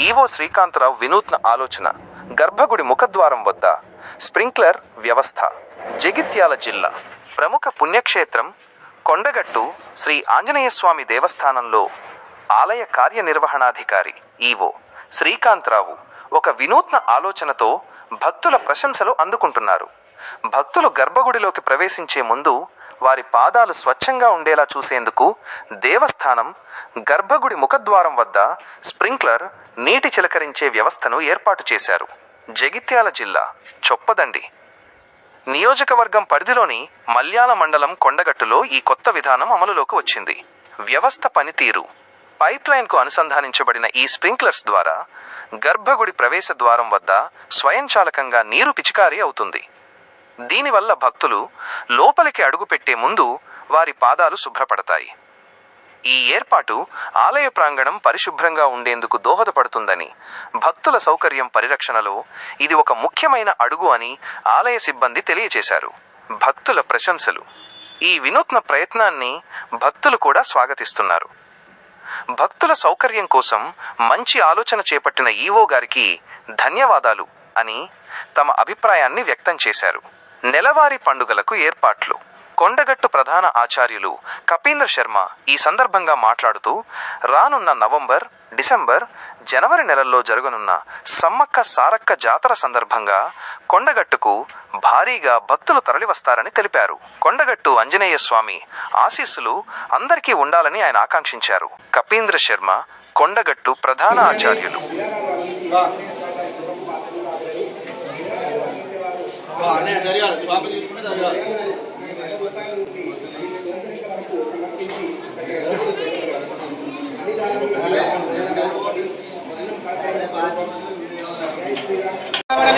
EO Srikantha Rao వినూత్న ఆలోచన గర్భగుడి ముఖద్వారం వద్ద స్ప్రింక్లర్ వ్యవస్థ. జగిత్యాల జిల్లా ప్రముఖ పుణ్యక్షేత్రం కొండగట్టు శ్రీ ఆంజనేయస్వామి దేవస్థానంలో ఆలయ కార్యనిర్వహణాధికారి ఈవో శ్రీకాంతరావు ఒక వినూత్న ఆలోచనతో భక్తుల ప్రశంసలు అందుకుంటున్నారు. భక్తులు గర్భగుడిలోకి ప్రవేశించే ముందు వారి పాదాలు స్వచ్ఛంగా ఉండేలా చూసేందుకు దేవస్థానం గర్భగుడి ముఖద్వారం వద్ద స్ప్రింక్లర్ నీటి చిలకరించే వ్యవస్థను ఏర్పాటు చేశారు. జగిత్యాల జిల్లా చొప్పదండి. నియోజకవర్గం పరిధిలోని మల్యాల మండలం కొండగట్టులో ఈ కొత్త విధానం అమలులోకి వచ్చింది. వ్యవస్థ పనితీరు పైప్లైన్కు అనుసంధానించబడిన ఈ స్ప్రింక్లర్స్ ద్వారా గర్భగుడి ప్రవేశ ద్వారం వద్ద స్వయంచాలకంగా నీరు పిచికారీ అవుతుంది. దీనివల్ల భక్తులు లోపలికి అడుగుపెట్టే ముందు వారి పాదాలు శుభ్రపడతాయి. ఈ ఏర్పాటు ఆలయ ప్రాంగణం పరిశుభ్రంగా ఉండేందుకు దోహదపడుతుందని భక్తుల సౌకర్యం పరిరక్షణలో ఇది ఒక ముఖ్యమైన అడుగు అని ఆలయ సిబ్బంది తెలియజేశారు భక్తుల ప్రశంసలు. ఈ వినూత్న ప్రయత్నాన్ని భక్తులు కూడా స్వాగతిస్తున్నారు. భక్తుల సౌకర్యం కోసం మంచి ఆలోచన చేపట్టిన ఈవో గారికి ధన్యవాదాలు అని తమ అభిప్రాయాన్ని వ్యక్తం చేశారు. నెలవారీ పండుగలకు ఏర్పాట్లు. కొండగట్టు ప్రధాన ఆచార్యులు కపీంద్ర శర్మ ఈ సందర్భంగా మాట్లాడుతూ రానున్న నవంబర్ డిసెంబర్ జనవరి నెలల్లో జరగనున్న సమ్మక్క సారక్క జాతర సందర్భంగా కొండగట్టుకు భారీగా భక్తులు తరలివస్తారని తెలిపారు. కొండగట్టు ఆంజనేయ స్వామి ఆశీస్సులు అందరికీ ఉండాలని ఆయన ఆకాంక్షించారు. కపీంద్ర శర్మ కొండగట్టు ప్రధాన ఆచార్యులు. అన్నయ్య జరగాలి స్వామి తీసుకుంటే జరగాలి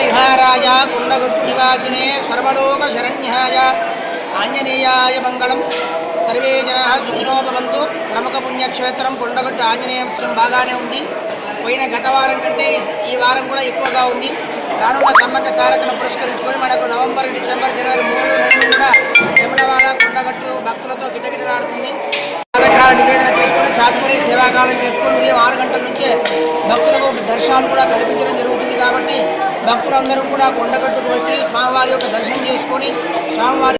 విహారాయ కుండగుట్టు నివాసినే సర్వలోక శరణ్యాయ ఆంజనేయాయ మంగళం. సర్వే జన సుఖినోపవంతు ప్రముఖ పుణ్యక్షేత్రం కొండగొట్టు ఆంజనేయ స్వామి బాగానే ఉంది. పోయిన గత వారం కంటే ఈ వారం కూడా ఎక్కువగా ఉంది. రానున్న సమ్మక్క చారకను పురస్కరించుకొని మనకు నవంబర్ డిసెంబర్ జనవరి మూడు కూడా చెమటవాడ కొండగట్టు భక్తులతో కిటకిటలాడుతుంది. పథకాల నివేదన చేసుకుని చాతుపడి సేవాకాలం చేసుకుని ఉదయం ఆరు గంటల నుంచే భక్తులకు దర్శనాలు కూడా కల్పించడం జరుగుతుంది కాబట్టి భక్తులందరూ కూడా కొండగట్టుకు వచ్చి స్వామివారి యొక్క దర్శనం చేసుకొని స్వామివారి